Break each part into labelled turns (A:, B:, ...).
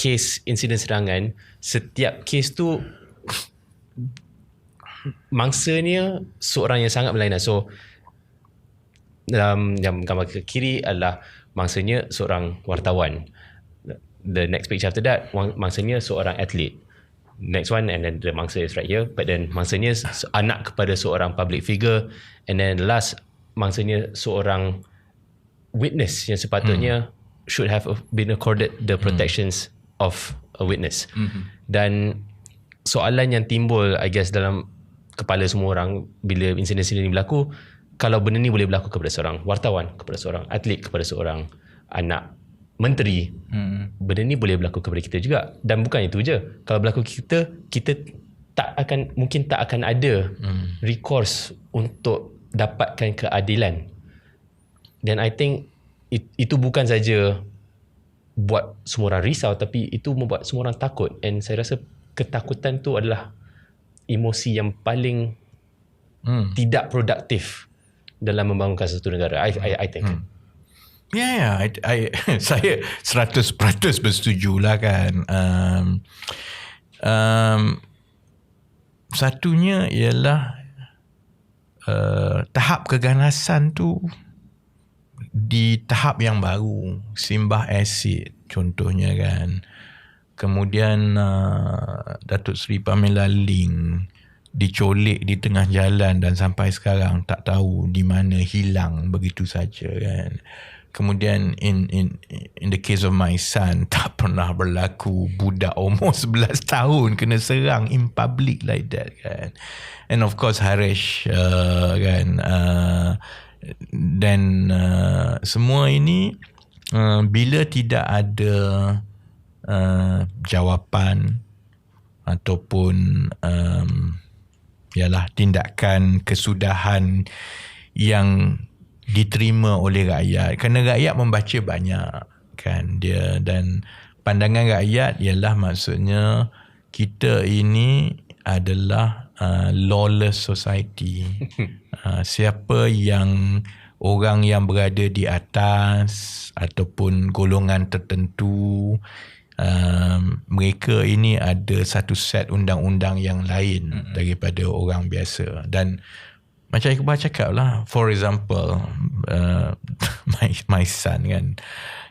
A: kes insiden serangan setiap kes tu mangsanya seorang yang sangat berlainan. So dalam yang gambar ke kiri adalah mangsanya seorang wartawan. The next picture after that mangsanya seorang atlet. Next one and then the mangsa is right here. But then mangsanya anak kepada seorang public figure. And then last mangsanya seorang witness yang sepatutnya should have been accorded the protections of a witness. Dan soalan yang timbul I guess dalam kepala semua orang bila insiden-insiden ini berlaku kalau benda ni boleh berlaku kepada seorang wartawan kepada seorang atlet kepada seorang anak menteri hmm. benda ni boleh berlaku kepada kita juga. Dan bukan itu je. Kalau berlaku kita kita tak akan mungkin tak akan ada hmm. recourse untuk dapatkan keadilan. Dan I think it, itu bukan saja buat semua orang risau tapi itu membuat semua orang takut and saya rasa ketakutan tu adalah emosi yang paling
B: Hmm.
A: tidak produktif dalam membangunkan satu negara I I, I think hmm.
B: Ya, yeah, yeah. I, I, saya 100% bersetuju lah kan. Um, um, satunya ialah uh, tahap keganasan tu di tahap yang baru. Simbah asid contohnya kan. Kemudian uh, Datuk Seri Pamela Ling dicolik di tengah jalan dan sampai sekarang tak tahu di mana hilang begitu saja kan. Kemudian in in in the case of my son tak pernah berlaku budak umur 11 tahun kena serang in public like that kan. And of course Harish uh, kan uh, dan uh, semua ini uh, bila tidak ada uh, jawapan ataupun um, ialah tindakan kesudahan yang diterima oleh rakyat. Kerana rakyat membaca banyak kan dia dan pandangan rakyat ialah maksudnya kita ini adalah uh, lawless society uh, siapa yang orang yang berada di atas ataupun golongan tertentu um, mereka ini ada satu set undang-undang yang lain mm-hmm. daripada orang biasa dan macam Iqbal cakap lah for example uh, my, my son kan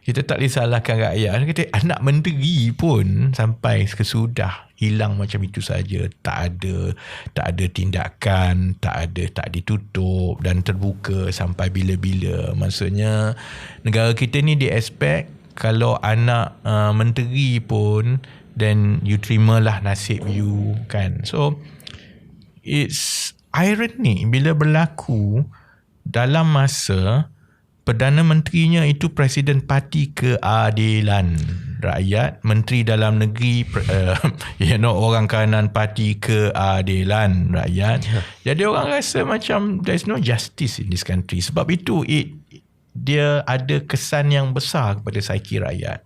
B: kita tak boleh salahkan rakyat kata anak menteri pun sampai kesudah hilang macam itu saja. Tak ada tak ada tindakan tak ada tak ditutup dan terbuka sampai bila-bila. Maksudnya negara kita ni di expect kalau anak uh, menteri pun then you terimalah nasib you kan. So it's irony bila berlaku dalam masa Perdana Menterinya itu Presiden Parti Keadilan Rakyat, Menteri Dalam Negeri, uh, you know, orang kanan Parti Keadilan Rakyat. Jadi orang rasa macam there's no justice in this country. Sebab itu it dia ada kesan yang besar kepada saiki rakyat.